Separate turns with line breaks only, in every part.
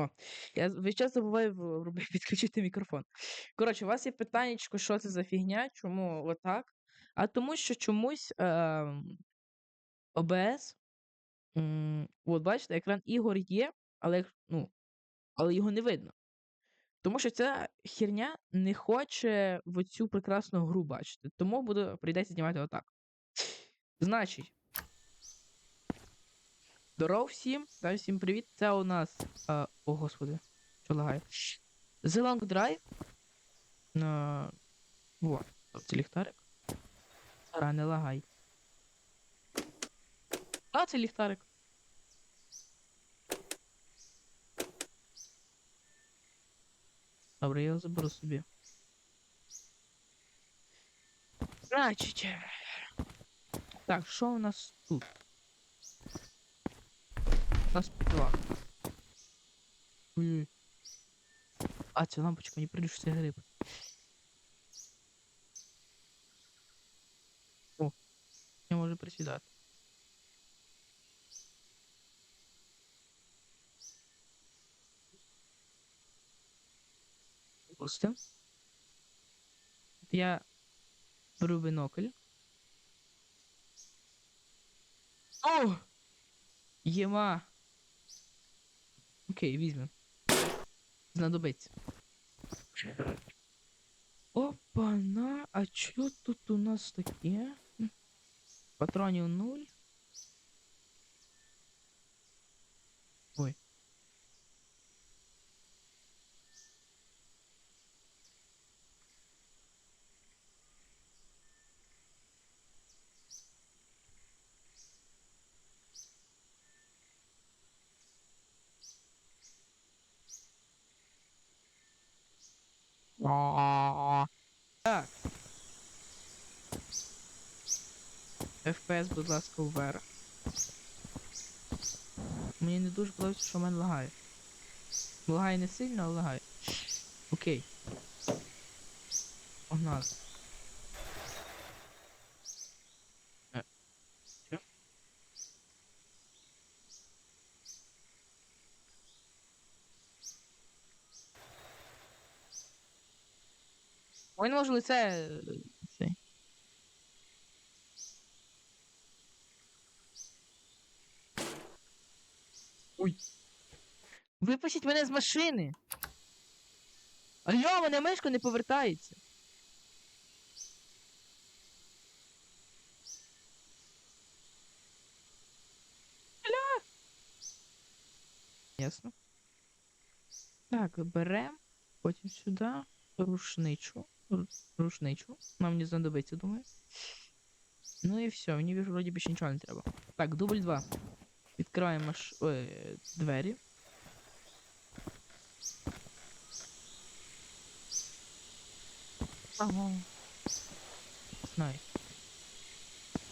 О, я весь час забуваю підключити мікрофон. Коротше, у вас є питаннячко, що це за фігня, чому отак? А тому, що чомусь ем, ОБС, м, от бачите, екран ігор є, але, ну, але його не видно. Тому що ця херня не хоче в цю прекрасну гру бачити. Тому буду, прийдеться знімати отак. Значить. Здоров всім, та всім привіт. Це у нас. А, о, господи, що лагає. The Long Drive. А, во, це ліхтарик. А, не лагай. А, це ліхтарик. Добре, я заберу собі. Значить. Так, що у нас тут? Нас два. Ой-ой. А, ця лампочка, мені прийде, що це гриб. О, я можу присідати. Пустим. Я беру бинокль. О! Єма! Окей, візьмемо. Знадобиться. Опа-на, а чё тут у нас таке? Патронів нуль. Так. FPS, будь ласка, вверх. Мені не дуже подобається, що в мене лагає. Лагає не сильно, але лагає. Окей. Погнали. Можу лице. е. Ой. Випустіть мене з машини. Алло, мене мишка не повертається. Алло. Ясно. Так, берем. Потім сюди. Рушничу. Ру- Рушничу. Нам не знадобиться, думаю. Ну і все, мені вже вроді більше нічого не треба. Так, дубль 2. Відкриваємо маш... Ой, двері. Ага. Знаю.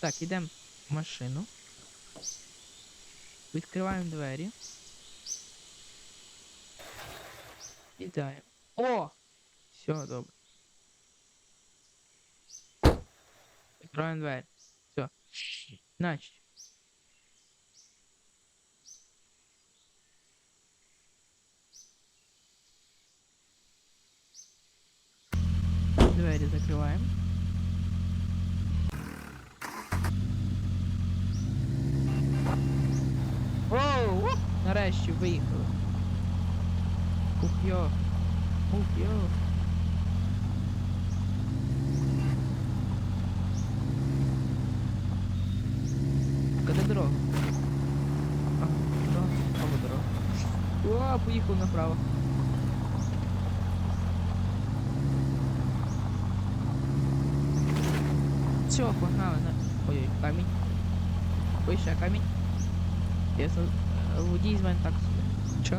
Так, йдемо в машину. Відкриваємо двері. Сідаємо. О! Все, добре. Відкриваємо двері. Все. Значить. Двері закриваємо. Воу! ух, Нарешті виїхали. Ух йо. Ух йо. Куди дорога? А, дорога. Або дорога. О, поїхав направо. Все, погнали на. Ой-ой, камінь. Ой, ще камінь. Я Водій з мене так собі. Чо?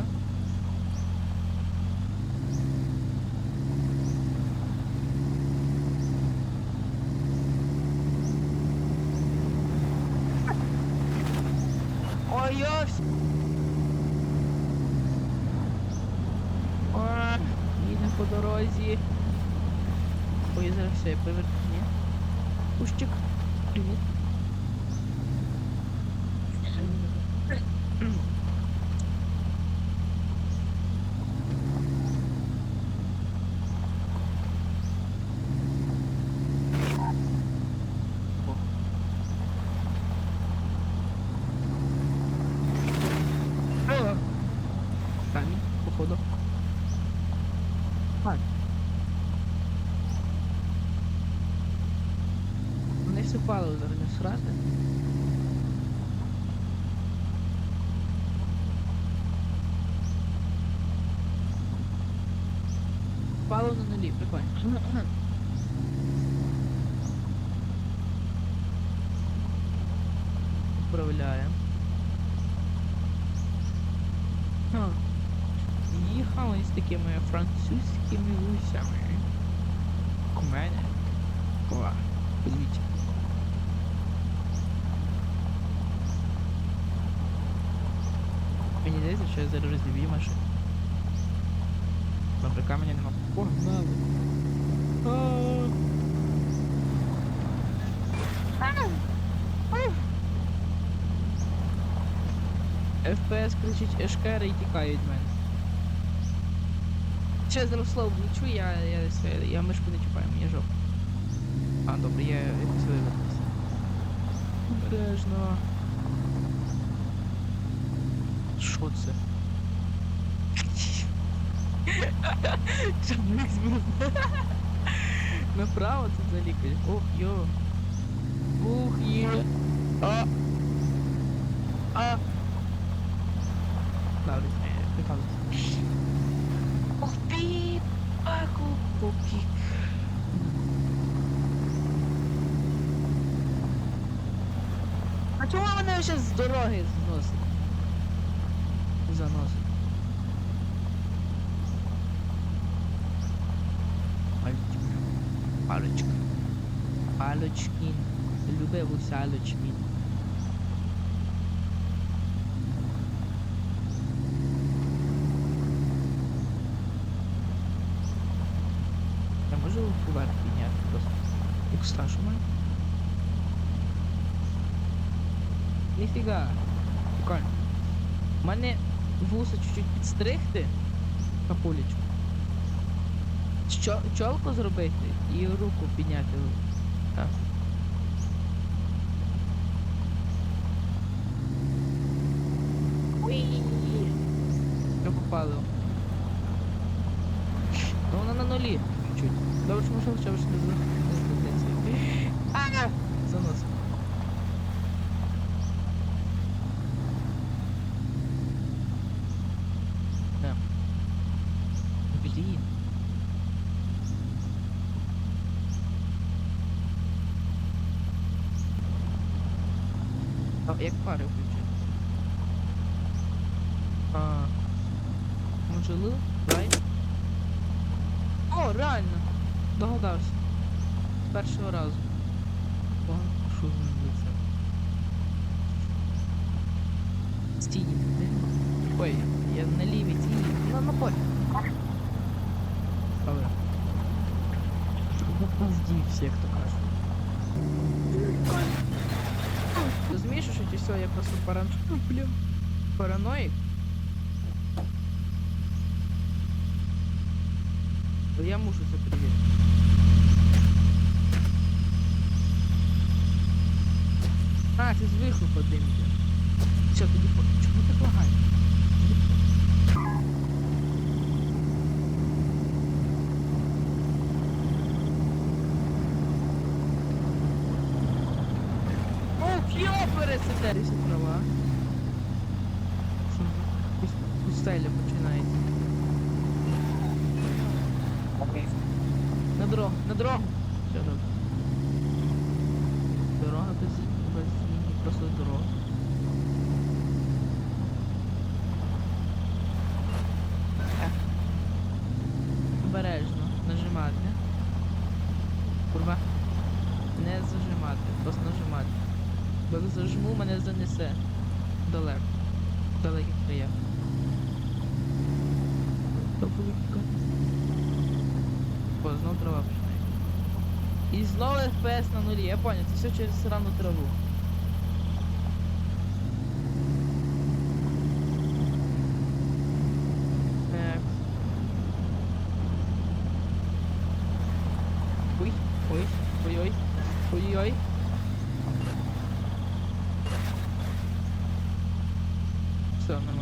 Ой, ось! О, їдемо по дорозі. Ой, зараз все, я поверну. Ні. Кущик. Так. Вони все паливо зараз не срати. Паливо на нулі, прикольно. Управляємо. Ха. Їхали з такими французькими гусями. У мене. О, подивіться. Мені здається, що я зараз роздивію машину. Добре, каменя нема. Погнали. FPS кричить Ешкера і тікає від мене. Ще зараз слово влучу, я, я, я, я мишку не чіпаю, мені жопа. А, добре, я якось вивернувся. Обережно. Що це? Чому їх збив? Направо тут залікає. Ох, йо. Ух, є. А. А. Ладно, е, прикалуюсь. Ох, піп. Аку, попік. А чому мене ще з дороги зносить? Заносить. Палочка. Палочкін. Любив усялочкін. Я можу вверх підняти просто. Як стаж у мене? Ніфіга. Прикольно. У мене вуса чуть-чуть підстригти. Капулечку. Що, чолку зробити і руку підняти. Так. Я попалив. Ну вона на нулі. Чуть. Добре, що можна хоча б не злетиться. Ага! А як пари включити? А, може лил? Right? О, реально! Догадався. З першого разу. Погано що з ним лицем. Стій, ти. Ой, я на лівій тіні. Ну, на полі. Добре. Поздівся, як то Розумієш, що ті все, я просто паран... Блін. Параноїк. Я мушу це перевірити. А, це з вихлопа дим йде. Все, тоді. Чому так лагає? Ох, йопере, це деревся трава. Пустеля починається. На дорогу, на дорогу. Все. Дорога без, без просто дорога. Так. Обережно нажимати. Курва. Не зажимати, просто нажимати. Бо як мене занесе. Далеко. Далеких краях. Велика. О, знов трава пішла. І знову FPS на нулі, я понял, це все через срану траву. Так. Ой, ой, ой, ой, ой, ой. Все, нормально.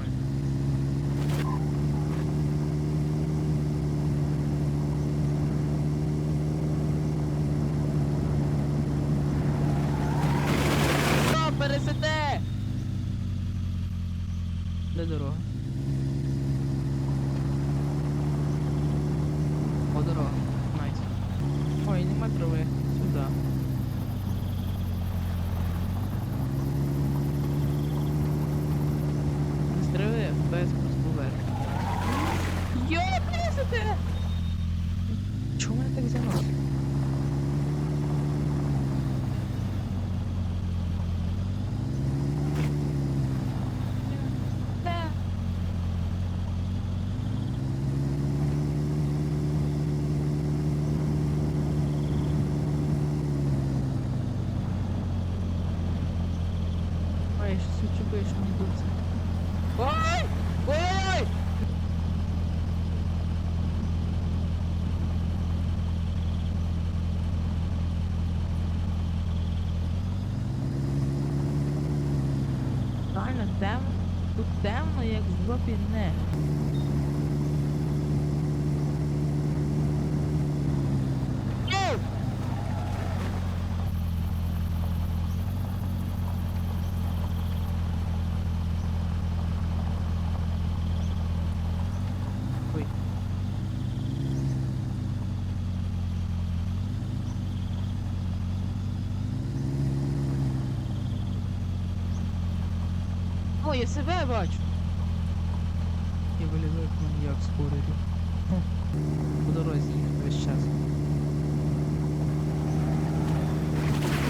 острови. Сюди. Острови без поверх. Йопресите! Чому мене так заносить? Да. Щось відчуваю, що мені дуться. Ой! Ой! Реально темно. Тут темно, як в жопі не. Оу! Ой. О, я себе бачу. Я вилізу як маніяк з хорорів. По дорозі весь час.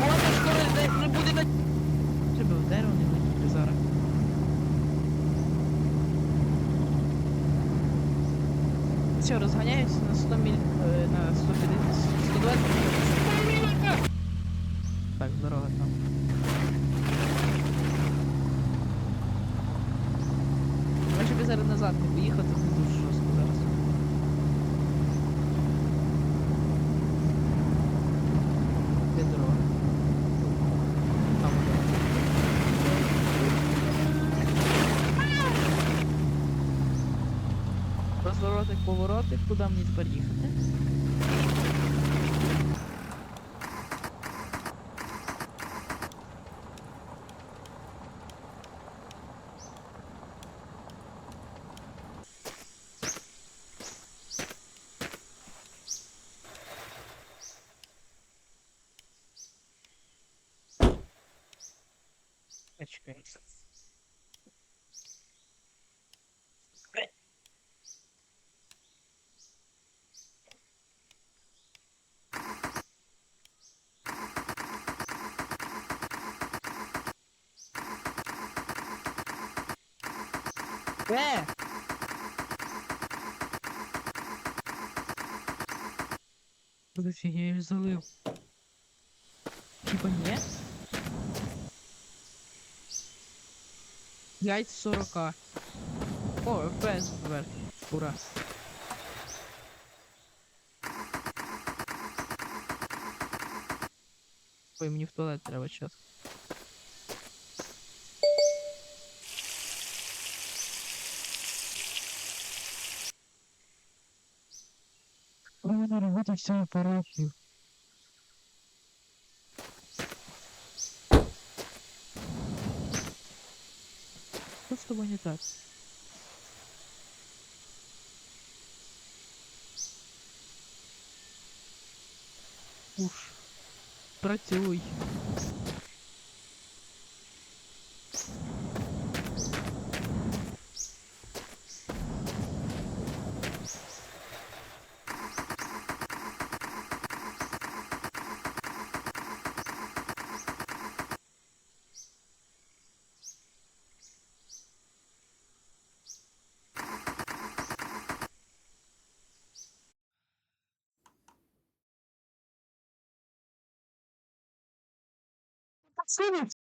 Можна скоро не, буде на... Треба в дерево не летіти зараз. Все, розганяюся на 100 міль... е, на 150... 120 Так, дорога там. Може би зараз назад не поїхати, це дуже жорстко зараз. Де дорога? Там дорога. Поворотик, куди мені тепер їхати? Чекай. Е! Зафіг, я їх залив. Типа ні? 5 40. О, FPS вверх. Ура. Ой, мені в туалет треба час. Що мене робити в цьому операцію? Що з тобою не так? Уж. 所以。